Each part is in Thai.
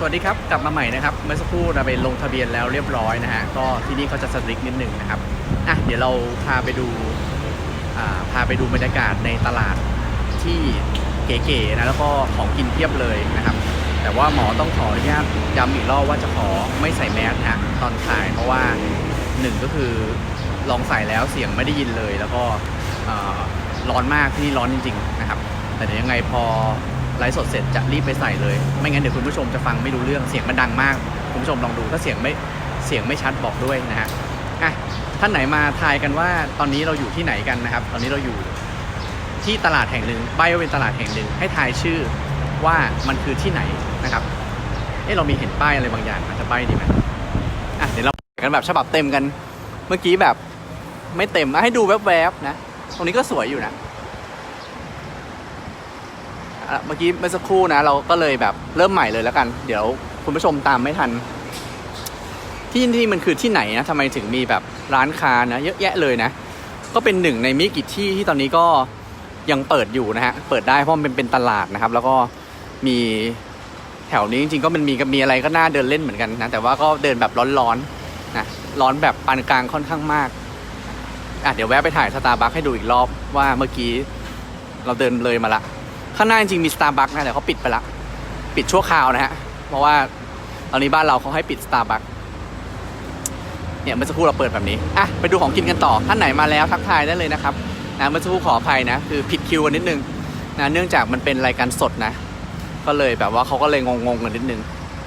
สวัสดีครับ กลับมาใหม่นะครับ เมื่อสักครู่เราไปลงทะเบียนแล้วเรียบร้อยนะฮะก็ที่นี่เขาจะสตริกนิดหนึ่งนะครับอะเดี๋ยวเราพาไปดูาพาไปดูบรรยากาศในตลาดที่เก๋ๆนะแล้วก็ของกินเพียบเลยนะครับ แต่ว่าหมอต้องขออนุญาตย้ำอีกรอบว่าจะขอไม่ใส่แมสฮะตอนถ่ายเพราะว่าหนึ่งก็คือลองใส่แล้วเสียงไม่ได้ยินเลย แล้วก็ร้อนมากที่นี่ร้อนจริง ๆ นะครับ แต่เดี๋ยวยังไงพอ ไลฟ์สดเสร็จจะรีบไปใส่เลย ไม่งั้นเดี๋ยวคุณผู้ชมจะฟังไม่รู้เรื่องเสียงมันดังมาก คุณผู้ชมลองดูถ้าเสียงไม่เสียงไม่ชัดบอกด้วยนะฮะอะท่านไหนมาทายกันว่าตอนนี้เราอยู่ที่ไหนกันนะครับ ตอนนี้เราอยู่ที่ตลาดแห่งหนึ่งใบว่าเป็นตลาดแห่งหนึ่งให้ทายชื่อว่ามันคือที่ไหนนะครับเอ๊ะเรามีเห็นป้ายอะไรบางอย่างอาจจะใบดีไหมอะเดี๋ยวเราไปกันแบบฉบับเต็มกัน เมื่อกี้แบบไม่เต็มให้ดูแวบๆนะ ตรงนี้ก็สวยอยู่นะ เมื่อกี้เมื่อสักครู่นะ เราก็เลยแบบเริ่มใหม่เลยแล้วกัน เดี๋ยวคุณผู้ชมตามไม่ทัน ที่นี่มันคือที่ไหนนะทำไมถึงมีแบบร้านค้านะ เยอะแยะเลยนะ ก็เป็นหนึ่งในมิกี่ที่ที่ตอนนี้ก็ยังเปิดอยู่นะฮะ เปิดได้เพราะมันเป็นตลาดนะครับ แล้วก็มีแถวนี้จริงๆก็มันมีก็มีอะไรก็น่าเดินเล่นเหมือนกันนะ แต่ว่าก็เดินแบบร้อนๆนะ ร้อนแบบปานกลางค่อนข้างมากอะเดี๋ยวแวะไปถ่ายสตาร์บัคให้ดูอีกรอบว่าเมื่อกี้เราเดินเลยมาละ ข้างหน้าจริงๆมีสตาร์บัคนะแต่เขาปิดไปละ ปิดชั่วคราวนะฮะ เพราะว่าตอนนี้บ้านเราเขาให้ปิดสตาร์บัคเนี่ยเมื่อสักครู่เราเปิดแบบนี้อะไปดูของกินกันต่อท่านไหนมาแล้วทักทายได้เลยนะครับนะเมื่อสักครู่ขออภัยนะ คือผิดคิวกันนิดนึงนะเนื่องจากมันเป็นรายการสดนะ ก็เลยแบบว่าเขาก็เลยงงๆกันนิดนึง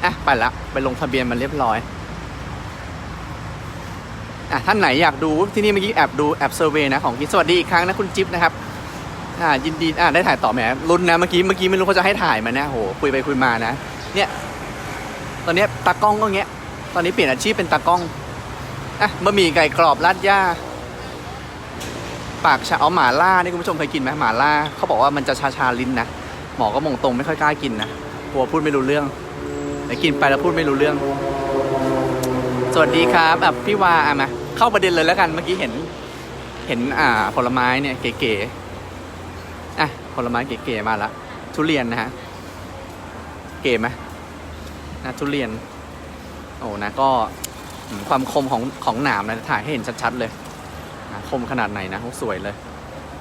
อะไปละไปลงทะเบียนมันเรียบร้อยอะท่านไหนอยากดูที่นี่เมื่อกี้แอบดูแอบเซอร์เวย์นะของกินสวัสดีอีกครั้งนะคุณจิ๊บนะครับ อ่ายินดีอ่าได้ถ่ายต่อแหมลุ้นนะเมื่อกี้เมื่อกี้ไม่รู้เขาจะให้ถ่ายมานะโหคุยไปคุยมานะเนี่ย ตอนเนี้ยตากล้องก็เงี้ย ตอนนี้เปลี่ยนอาชีพเป็นตากล้องอะบะหมี่ไก่กรอบราดย่าปากชาเอาหมาล่านี่คุณผู้ชมเคยกินไหมหมาล่าเขาบอกว่ามันจะชาชาลิ้นนะหมอก็มองตรงไม่ค่อยกล้ากินนะกลัวพูดไม่รู้เรื่องแต่กินไปแล้วพูดไม่รู้เรื่อง สวัสดีครับอะพี่วาอะมาเข้าประเด็นเลยแล้วกันเมื่อกี้เห็น เห็นอ่าผลไม้เนี่ยเก๋ๆ ผลไม้เก๋ๆมาละทุเรียนนะฮะ เก๋ไหมนะทุเรียน โอ้นะก็ความคมของของหนามนะถ่ายให้เห็นชัดๆเลยนะคมขนาดไหนนะโอ้สวยเลย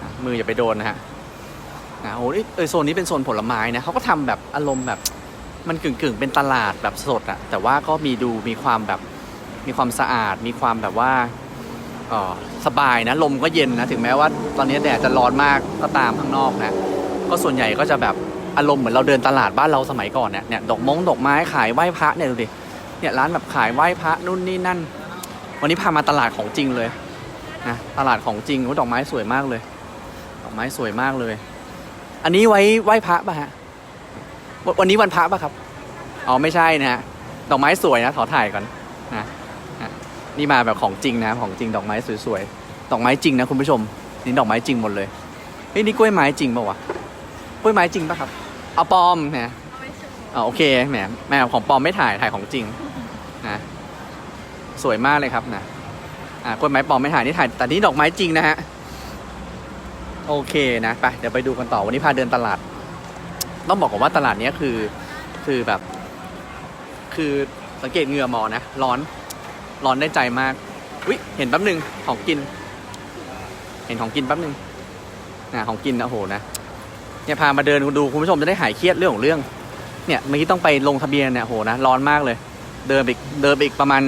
นะมืออย่าไปโดนนะฮะนะโอ้เออโซนนี้เป็นโซนผลไม้นะเขาก็ทำแบบอารมณ์แบบมันกึ่งๆ เป็นตลาดแบบสดอะแต่ว่าก็มีดูมีความแบบมีความสะอาด มีความแบบว่า สบายนะลมก็เย็นนะถึงแม้ว่าตอนนี้แดดจะร้อนมากก็ตามข้างนอกนะก็ส่วนใหญ่ก็จะแบบอารมณ์เหมือนเราเดินตลาดบ้านเราสมัยก่อนเนี่ยเนี่ยดอกมงดอกไม้ขายไหว้พระเนี่ยดูดิเนี่ยร้านแบบขายไหว้พระนู่นนี่นั่น วันนี้พามาตลาดของจริงเลยนะตลาดของจริงโอ้ดอกไม้สวยมากเลย ดอกไม้สวยมากเลย อันนี้ไว้ไหว้พระป่ะฮะวันวันนี้วันพระป่ะครับอ๋อไม่ใช่นะฮะดอกไม้สวยนะขอถ่ายก่อน นะนี่มาแบบของจริงนะของจริงดอกไม้สวยๆ ดอกไม้จริงนะคุณผู้ชม นี่ดอกไม้จริงหมดเลยเฮ้ยนี่กล้วยไม้จริงป่าวะ กล้วยไม้จริงป่ะครับ เอาปลอมนะอ๋อโอเคแหมแม่ของปลอมไม่ถ่ายถ่ายของจริงนะ สวยมากเลยครับนะ อ่ากล้วยไม้ปลอมไม่ถ่ายนี่ถ่ายแต่นี่ดอกไม้จริงนะฮะ โอเคนะไปเดี๋ยวไปดูกันต่อวันนี้พาเดินตลาด ต้องบอกก่อนว่าตลาดเนี้ยคือ คือแบบ คือสังเกตเหงื่อหมอนะร้อน ร้อนได้ใจมากวิเห็นแป๊บหนึ่งของกิน เห็นของกินแป๊บหนึ่งนะของกินนะโอ้โหนะเนี่ยพามาเดินดูคุณผู้ชมจะได้หายเครียดเรื่องของเรื่อง เนี่ยเมื่อกี้ต้องไปลงทะเบียนเนี่ยโหนะร้อนมากเลย เดินไปอีกเดินไปอีกประมาณ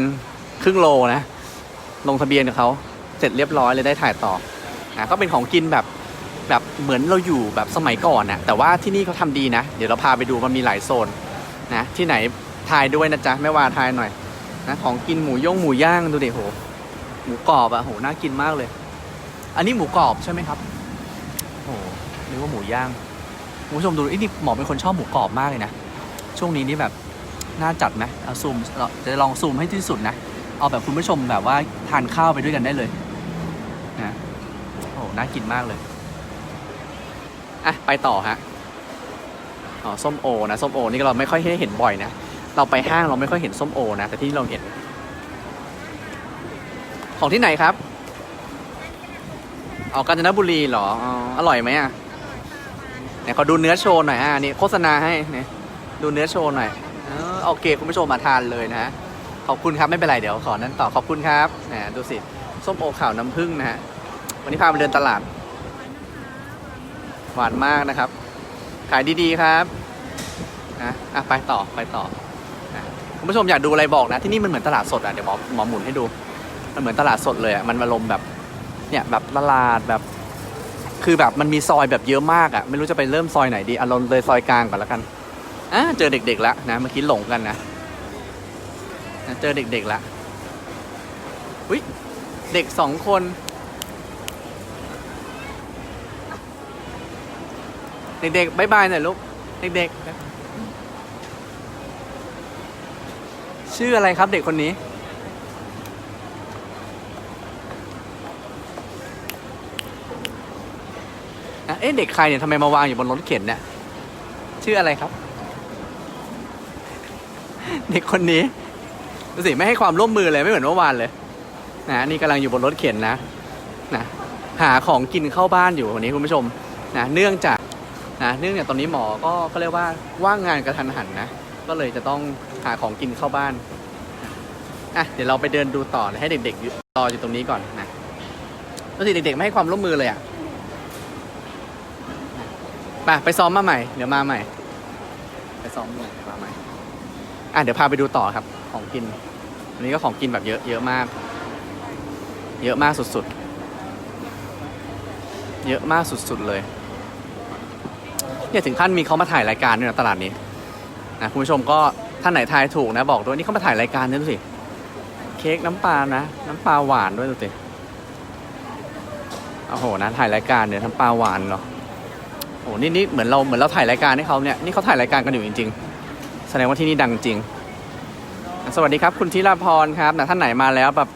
ครึ่งโลนะ ลงทะเบียนกับเขาเสร็จเรียบร้อยเลยได้ถ่ายต่อนะก็เป็นของกินแบบแบบเหมือนเราอยู่แบบสมัยก่อนนะแต่ว่าที่นี่เขาทำดีนะ เดี๋ยวเราพาไปดูมันมีหลายโซนนะที่ไหนทายด้วยนะจ๊ะแม่วาทายหน่อย นะของกินหมูย่งหมูย่างดูดิโห หมูกรอบอะโหน่ากินมากเลย อันนี้หมูกรอบใช่ไหมครับโหนึกว่าหมูย่างคุณผู้ชมดูไอ้นี่หมอเป็นคนชอบหมูกรอบมากเลยนะช่วงนี้นี่แบบน่าจัดไหมเอาซูมเราจะลองซูมให้ที่สุดนะเอาแบบคุณผู้ชมแบบว่าทานข้าวไปด้วยกันได้เลยนะโอ้น่ากินมากเลยอะไปต่อฮะอ๋อส้มโอนะส้มโอนี่เราไม่ค่อยให้เห็นบ่อยนะ เราไปห้างเราไม่ค่อยเห็นส้มโอนะ แต่ที่นี่เราเห็น ของที่ไหนครับออกกาญจนบุรีเหรออ๋ออร่อยไหมอะเนี่ยขอดูเนื้อโชว์หน่อยอะนี่โฆษณาให้เนี่ยดูเนื้อโชว์หน่อยเออโอเคคุณผู้ชมมาทานเลยนะขอบคุณครับไม่เป็นไรเดี๋ยวขอนั้นต่อขอบคุณครับแหมดูสิส้มโอขาวน้ำผึ้งนะฮะวันนี้พามาเดินตลาด หวานมากนะครับ ขายดีๆครับนะอะไปต่อไปต่อ คุณผู้ชมอยากดูอะไรบอกนะ ที่นี่มันเหมือนตลาดสดอะเดี๋ยวหมอหมอหมุนให้ดู มันเหมือนตลาดสดเลยอะมันมาลมณ์แบบเนี่ยแบบตลาดแบบ คือแบบมันมีซอยแบบเยอะมากอะไม่รู้จะไปเริ่มซอยไหนดีอารมณ์เลยซอยกลางก่อนแล้วกันอะเจอเด็กๆแล้วนะเมื่อกี้หลงกันนะนะเจอเด็กๆแล้วอุ้ยเด็กสองคนเด็กๆบายบายหน่อยลูกเด็กๆ ชื่ออะไรครับเด็กคนนี้อะเอ๊ะเด็กใครเนี่ยทำไมมาวางอยู่บนรถเข็นเนี่ย ชื่ออะไรครับ เด็กคนนี้ดูสิไม่ให้ความร่วมมือเลยไม่เหมือนเมื่อวานเลย นะนี่กำลังอยู่บนรถเข็นนะ นะหาของกินเข้าบ้านอยู่วันนี้คุณผู้ชม นะเนื่องจากนะเนื่องจากตอนนี้หมอก็ก็เรียกว่าว่างงานกระทันหันนะ ก็เลยจะต้อง หาของกินเข้าบ้านอะเดี๋ยวเราไปเดินดูต่อให้เด็กๆรออยู่ตรงนี้ก่อนนะแล้วสิเด็กๆไม่ให้ความร่วมมือเลยอะไปไปซ้อมมาใหม่เดี๋ยวมาใหม่ ไปซ้อมใหม่เดี๋ยวมาใหม่อะเดี๋ยวพาไปดูต่อครับ ของกินอันนี้ก็ของกินแบบเยอะเยอะมาก เยอะมากสุดๆ เยอะมากสุดๆเลยเนี่ยถึงขั้นมีเขามาถ่ายรายการด้วยนะตลาดนี้นะคุณผู้ชมก็ ท่านไหนทายถูกนะบอกด้วยนี่เขามาถ่ายรายการด้วยดูสิ เค้กน้ำปลานะ น้ำปลาหวานด้วยดูสิโอ้โหนะถ่ายรายการเนี่ยน้ำปลาหวานเหรอโอ้โหนี่นี่เหมือนเราเหมือนเราถ่ายรายการให้เขาเนี่ยนี่เขาถ่ายรายการกันอยู่จริง ๆ แสดงว่าที่นี่ดังจริง สวัสดีครับ คุณธีราพรครับนะท่านไหนมาแล้วแบบ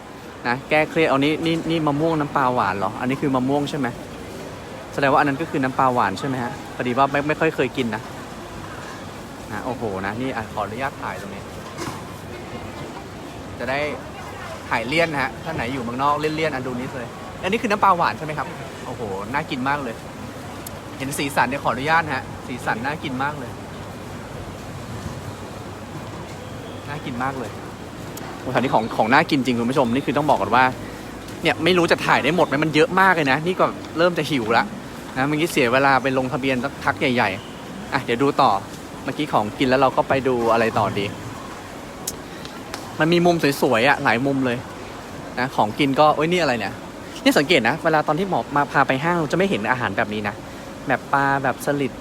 นะแก้เครียดเอานี่นี่นี่มะม่วงน้ำปลาหวานเหรออันนี้คือมะม่วงใช่ไหมแสดงว่าอันนั้นก็คือน้ำปลาหวานใช่ไหมฮะพอดีว่าไม่ไม่ค่อยเคยกินนะ นะโอ้โหนะนี่อะขออนุญาตถ่ายตรงนี้ จะได้ถ่ายเลี่ยนนะฮะถ้าไหนอยู่เมืองนอกเลี่ยนๆอันดูนี้เลย อันนี้คือน้ำปลาหวานใช่ไหมครับ โอ้โห น่ากินมากเลย เห็นสีสันเนี่ยขออนุญาตนะฮะ สีสันน่ากินมากเลย น่ากินมากเลยโอ้แถวนี้ของของน่ากินจริงคุณผู้ชมนี่คือต้องบอกก่อนว่า เนี่ยไม่รู้จะถ่ายได้หมดไหมมันเยอะมากเลยนะ นี่ก็เริ่มจะหิวละนะเมื่อกี้เสียเวลาไปลงทะเบียนสักพักใหญ่ๆอะเดี๋ยวดูต่อ เมื่อกี้ของกินแล้วเราก็ไปดูอะไรต่อดี มันมีมุมสวยๆอะหลายมุมเลยนะของกินก็เอ้ยนี่อะไรเนี่ยนี่สังเกตนะเวลาตอนที่หมอมาพาไปห้างเราจะไม่เห็นอาหารแบบนี้นะแบบปลาแบบสลิด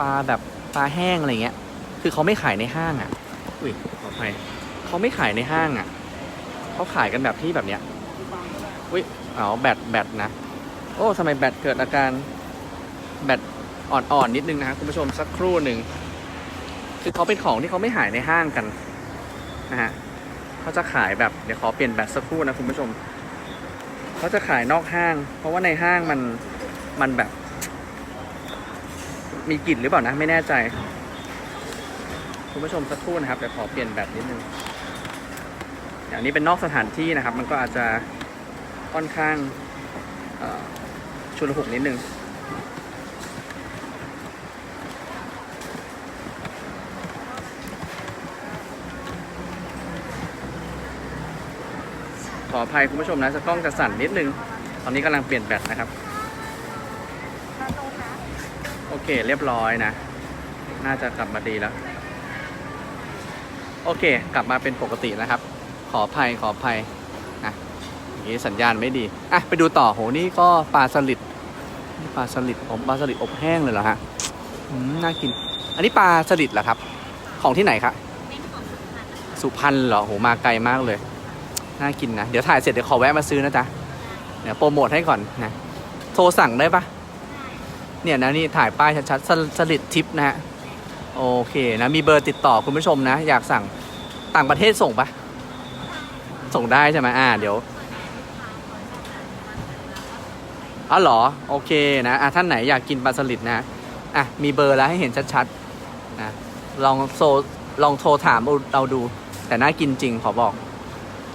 ปลาแบบปลาแห้งอะไรเงี้ย คือเขาไม่ขายในห้างอะอุ้ยขออภัยเขาไม่ขายในห้างอะเขาขายกันแบบที่แบบเนี้ยอุ้ยอ๋อแบตแบตนะโอ้ทำไมแบตเกิดอาการแบตอ่อนๆนิดนึงนะครับคุณผู้ชมสักครู่หนึ่ง คือเขาเป็นของที่เขาไม่หายในห้างกันนะฮะเขาจะขายแบบเดี๋ยวขอเปลี่ยนแบตสักครู่นะคุณผู้ชมเขาจะขายนอกห้าง เพราะว่าในห้างมันมันแบบ มีกลิ่นหรือเปล่านะไม่แน่ใจ คุณผู้ชมสักครู่นะครับเดี๋ยวขอเปลี่ยนแบตนิดนึงอย่างนี้เป็นนอกสถานที่นะครับ มันก็อาจจะค่อนข้างชุลหุกนิดนึง ขออภัยคุณผู้ชมนะจะกล้องจะสั่นนิดนึง ตอนนี้กำลังเปลี่ยนแบตนะครับ โอเคเรียบร้อยนะ น่าจะกลับมาดีแล้ว โอเค กลับมาเป็นปกตินะครับ ขออภัยขออภัยอย่างนี้สัญญาณไม่ดีอะไปดูต่อโหนี่ก็ปลาสลิดนี่ปลาสลิดผมปลาสลิดอบแห้งเลยเหรอฮะอืมน่ากิน อันนี้ปลาสลิดเหรอครับ ของที่ไหนครับสุพรรณเหรอโหมาไกลมากเลย น่ากินนะ เดี๋ยวถ่ายเสร็จเดี๋ยวขอแวะมาซื้อนะจ๊ะ เดี๋ยวโปรโมทให้ก่อนนะ โทรสั่งได้ปะเนี่ยนะนี่ถ่ายป้ายชัดๆสลสลิดทิปนะฮะ โอเคนะมีเบอร์ติดต่อคุณผู้ชมนะ อยากสั่งต่างประเทศส่งปะส่งได้ใช่ไหมอ่า เดี๋ยวอ๋อเหรอ โอเคนะอะท่านไหนอยากกินปลาสลิดนะอะมีเบอร์แล้วให้เห็นชัดๆนะลองโซลองโทรถามเราดู แต่น่ากินจริงขอบอก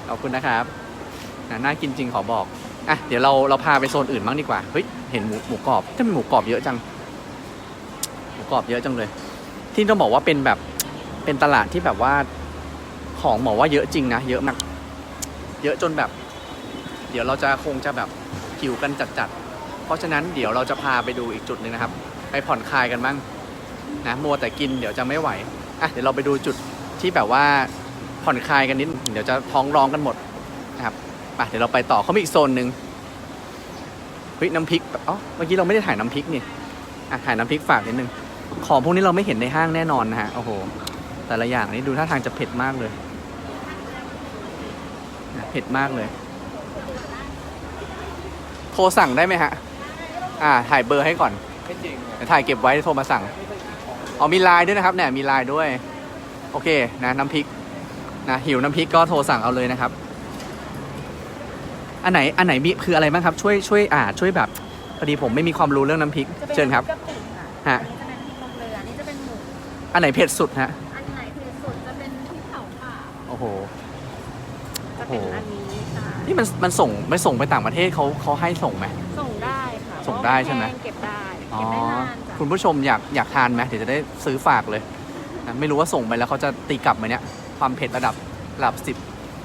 ขอบคุณนะครับน,น่ากินจริงขอบอกอะเดี๋ยวเราเราพาไปโซนอื่นบ้างดีกว่าเฮ้ยเห็นหมูหมูกรอบทำไมหมูกรอบเยอะจัง หมูกรอบเยอะจังเลย ที่ต้องบอกว่าเป็นแบบเป็นตลาดที่แบบว่าของหมอว่าเยอะจริงนะเยอะมากเยอะจนแบบ เดี๋ยวเราจะคงจะแบบหิวกันจัดๆเพราะฉะนั้นเดี๋ยวเราจะพาไปดูอีกจุดหนึ่งนะครับ ไปผ่อนคลายกันบ้างนะมัวแต่กินเดี๋ยวจะไม่ไหวอะเดี๋ยวเราไปดูจุดที่แบบว่า ผ่อนคลายกันนิด เดี๋ยวจะท้องร้องกันหมดนะครับไปเดี๋ยวเราไปต่อเขามีอีกโซนหนึ่งเฮ้ยน้ำพริกอ๋อเมื่อกี้เราไม่ได้ถ่ายน้ำพริกนี่อะถ่ายน้ำพริกฝากนิดนึงของพวกนี้เราไม่เห็นในห้างแน่นอนนะฮะโอ้โห แต่ละอย่างนี้ดูท่าทางจะเผ็ดมากเลยนะเผ็ดมากเลยโทรสั่งได้ไหมฮะ อ่า ถ่ายเบอร์ให้ก่อนไม่จริงถ่ายเก็บไว้โทรมาสั่งอ๋อมีไลน์ด้วยนะครับเนี่ยมีไลน์ด้วย โอเค นะ น้ำพริก นะหิวน้ำพริกก็โทรสั่งเอาเลยนะครับ อันไหนอันไหนมีคืออะไรบ้างครับ ช่วยช่วยอ่าช่วยแบบพอดีผมไม่มีความรู้เรื่องน้ำพริกจะเป็นเชิญครับกะปิค่ะฮะอันนี้จะเป็นพริกลงเรืออันนี้จะเป็นหมู อันไหนเผ็ดสุดฮะอันไหนคือสุดจะเป็นพริกเผาป่าโอ้โห จะเป็นอันนี้ค่ะ นี่มันมันส่งไม่ส่งไปต่างประเทศเขาเขาให้ส่งไหม ส่งได้ค่ะส่งได้ใช่ไหม เพราะว่าแพงเก็บได้ อ๋อ เก็บได้นานจ้ะคุณผู้ชมอยากอยากทานไหมเดี๋ยวจะได้ซื้อฝากเลยนะไม่รู้ว่าส่งไปแล้วเขาจะตีกลับไหมเนี่ย ความเผ็ดระดับระดับสิบ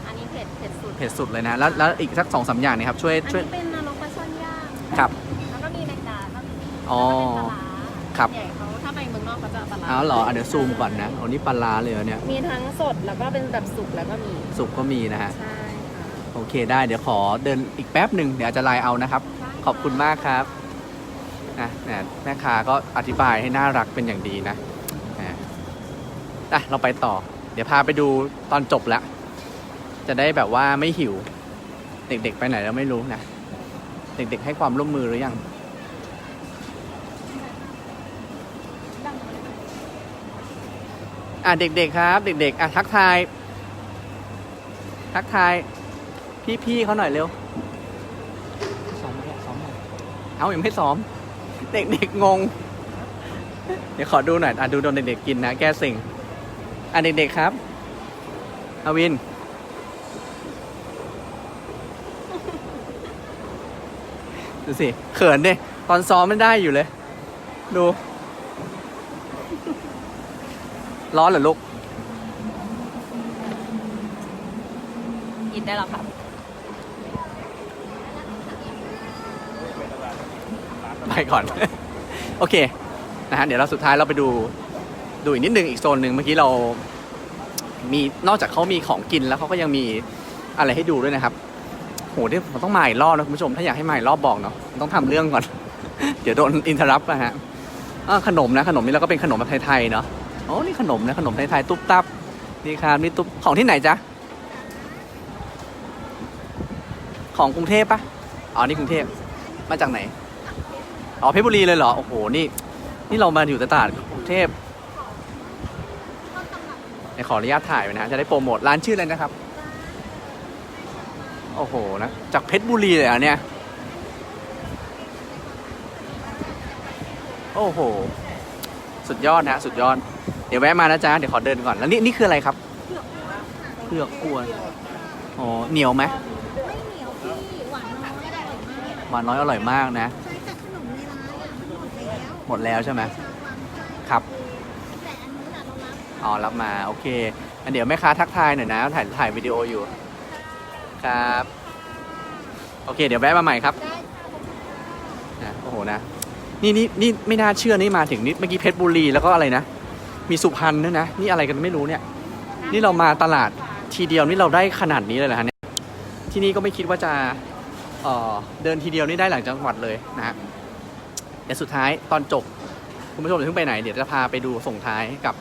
อันนี้เผ็ดเผ็ดสุดเผ็ดสุดเลยนะ แล้วแล้วอีกสักสองสามอย่างเนยครับช่วยอันช่วยนี้เป็นนรกปลาช่อนย่างครับ แล้วก็มีแมงดาก็มีอ๋อแล้วก็เป็นปลาร้าครับ ใหญ่เขาถ้าไปเมืองนอกเขาจะเอาปลาร้าเอาเหรออะเดี๋ยวซูมก่อนนะโอ้นี่ปลาร้าเลยเหรอเนี่ยมีทั้งสดแล้วก็เป็นแบบสุกแล้วก็มีสุกก็มีนะฮะ ใช่ค่ะโอเคได้เดี๋ยวขอเดินอีกแป๊บหนึ่งเดี๋ยวอาจจะไลน์เอานะครับ ขอบคุณมากครับนะเนี่ยแม่ค้าก็อธิบายให้น่ารักเป็นอย่างดีนะอะอะเราไปต่อเดี๋ยวพาไปดูตอนจบแล้ว จะได้แบบว่าไม่หิว เด็กๆไปไหนแล้วไม่รู้นะ เด็กๆให้ความร่วมมือหรือยัง อะเด็กๆครับ เด็กๆอะทักทาย ทักทายพี่ๆเขาหน่อยเร็วซ้อมไหมซ้อมไหมเอายังไม่ซ้อม เด็กๆงง เดี๋ยวขอดูหน่อยอะดูโดนเด็กๆกินนะ แก้สิ่ง อะเด็กๆครับอาวิน ดูสิ เขินดิตอนซ้อมไม่ได้อยู่เลย ดู ร้อนเหรอลูกกินได้แล้วครับไปก่อน โอเค นะฮะ เดี๋ยวเราสุดท้ายเราไปดู ดูอีกนิดนึงอีกโซนหนึ่งเมื่อกี้เรามีนอกจากเขามีของกินแล้วเขาก็ยังมีอะไรให้ดูด้วยนะครับโหเดี๋ยวผมต้องมาอีกรอบนะคุณผู้ชมถ้าอยากให้มาอีกรอบบอกเนาะต้องทำเรื่องก่อน เดี๋ยวโดนอินเทอร์รับนะฮะขนมนะขนมนี่เราก็เป็นขนมแบบไทยๆเนาะโอ้นี่ขนมนะขนมไทยๆตุ๊บตับนี่ครับนี่ตุ๊บของที่ไหนจ๊ะของกรุงเทพปะอ๋อนี่กรุงเทพมาจากไหนอ๋อเพชรบุรีเลยเหรอโอ้โหนี่ นี่เรามาอยู่ตลาดกรุงเทพ ขออนุญาตถ่ายไว้นะจะได้โปรโมทร้านชื่ออะไรนะครับ โอ้โหนะจากเพชรบุรีเลยเหรอะเนี่ย โอ้โห สุดยอดนะสุดยอด เดี๋ยวแวะมานะจ๊ะเดี๋ยวขอเดินก่อนแล้วนี่นี่คืออะไรครับเผือกกวนอ๋อเหนียวไหมไม่เหนียวพี่หวานน้อยอร่อยมากหวานน้อยอร่อยมากนะ ใช้แต่ขนมในร้านอะมันหมดแล้ว หมดแล้วใช่ไหมชาววังค่ะ ครับ แต่อันนู้น อะเรารับอ๋อรับมาโอเคอันเดี๋ยวแม่ค้าทักทายหน่อยนะถ่ายถ่ายวิดีโออยู่ครับ โอเค เดี๋ยวแวะมาใหม่ครับได้นะโอ้โหนะนี่นี่นี่ไม่น่าเชื่อนี่มาถึงนี่เมื่อกี้เพชรบุรีแล้วก็อะไรนะ มีสุพรรณด้วยนะ นี่อะไรกันไม่รู้เนี่ย นี่เรามาตลาดทีเดียวนี่เราได้ขนาดนี้เลยเหรอฮะเนี่ยที่นี่ก็ไม่คิดว่าจะเอ่อเดินทีเดียวนี่ได้หลังจังหวัดเลยนะฮะเดี๋ยวสุดท้ายตอนจบคุณผู้ชมจะเพิ่งไปไหนเดี๋ยวจะพาไปดูส่งท้ายกับ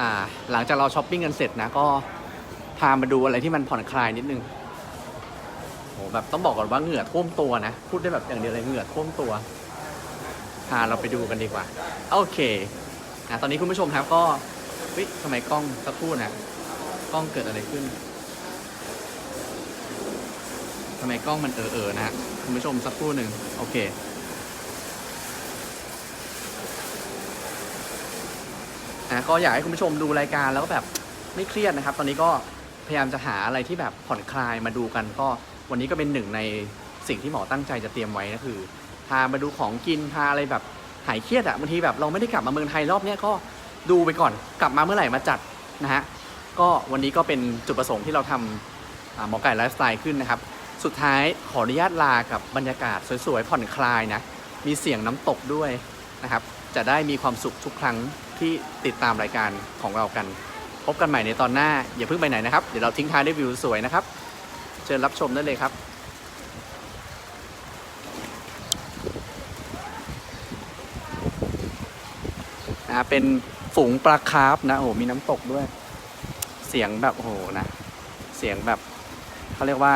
อ่าหลังจากเราช้อปปิ้งกันเสร็จนะก็พามาดูอะไรที่มันผ่อนคลายนิดนึงโหแบบต้องบอกก่อนว่าเหงื่อท่วมตัวนะ พูดได้แบบอย่างเดียวเลยเหงื่อท่วมตัวพาเราไปดูกันดีกว่า โอเคอะตอนนี้คุณผู้ชมครับก็เฮ้ยทำไมกล้องสักครู่นะกล้องเกิดอะไรขึ้นทำไมกล้องมันเออเออนะฮะคุณผู้ชมสักครู่หนึ่งโอเค นะก็อยากให้คุณผู้ชมดูรายการแล้วก็แบบไม่เครียดนะครับ ตอนนี้ก็พยายามจะหาอะไรที่แบบผ่อนคลายมาดูกัน ก็วันนี้ก็เป็นหนึ่งในสิ่งที่หมอตั้งใจจะเตรียมไว้ก็คือพามาดูของกินพาอะไรแบบหายเครียดอะบางทีแบบเราไม่ได้กลับมาเมืองไทยรอบเนี้ยก็ดูไปก่อนกลับมาเมื่อไหร่มาจัดนะฮะก็วันนี้ก็เป็นจุดประสงค์ที่เราทำหมอไก่ไลฟ์สไตล์ขึ้นนะครับ สุดท้ายขออนุญาตลากับบรรยากาศสวยๆผ่อนคลายนะมีเสียงน้ำตกด้วยนะครับจะได้มีความสุขทุกครั้ง ที่ติดตามรายการของเรากัน พบกันใหม่ในตอนหน้า อย่าเพิ่งไปไหนนะครับ เดี๋ยวเราทิ้งท้ายด้วยวิวสวยนะครับ เชิญรับชมได้เลยครับนะเป็นฝูงปลาคาร์ฟนะโอ้มีน้ำตกด้วย เสียงแบบโอ้โหนะเสียงแบบเขาเรียกว่า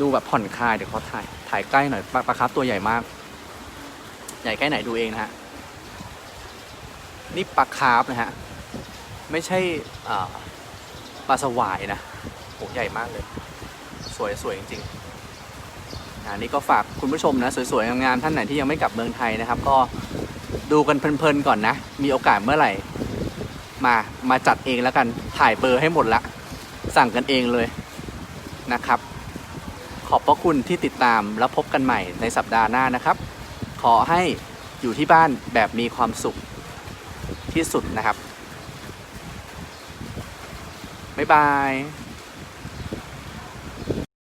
ดูแบบผ่อนคลายเดี๋ยวเขาถ่ายถ่ายใกล้หน่อยปลาปลาคาร์ฟตัวใหญ่มาก ใหญ่แค่ไหนดูเองนะฮะ นี่ปลาคาร์ฟนะฮะ ไม่ใช่ปลาสวายนะโหใหญ่มากเลย สวยสวยจริงๆอันนี้ก็ฝากคุณผู้ชมนะ สวยๆงามๆท่านไหนที่ยังไม่กลับเมืองไทยนะครับ ก็ดูกันเพลินๆก่อนนะ มีโอกาสเมื่อไหร่ มามาจัดเองแล้วกันถ่ายเบอร์ให้หมดละ สั่งกันเองเลยนะครับ ขอบพระคุณที่ติดตามแล้วพบกันใหม่ในสัปดาห์หน้านะครับ ขอให้อยู่ที่บ้านแบบมีความสุข ที่สุดนะครับ บ๊ายบาย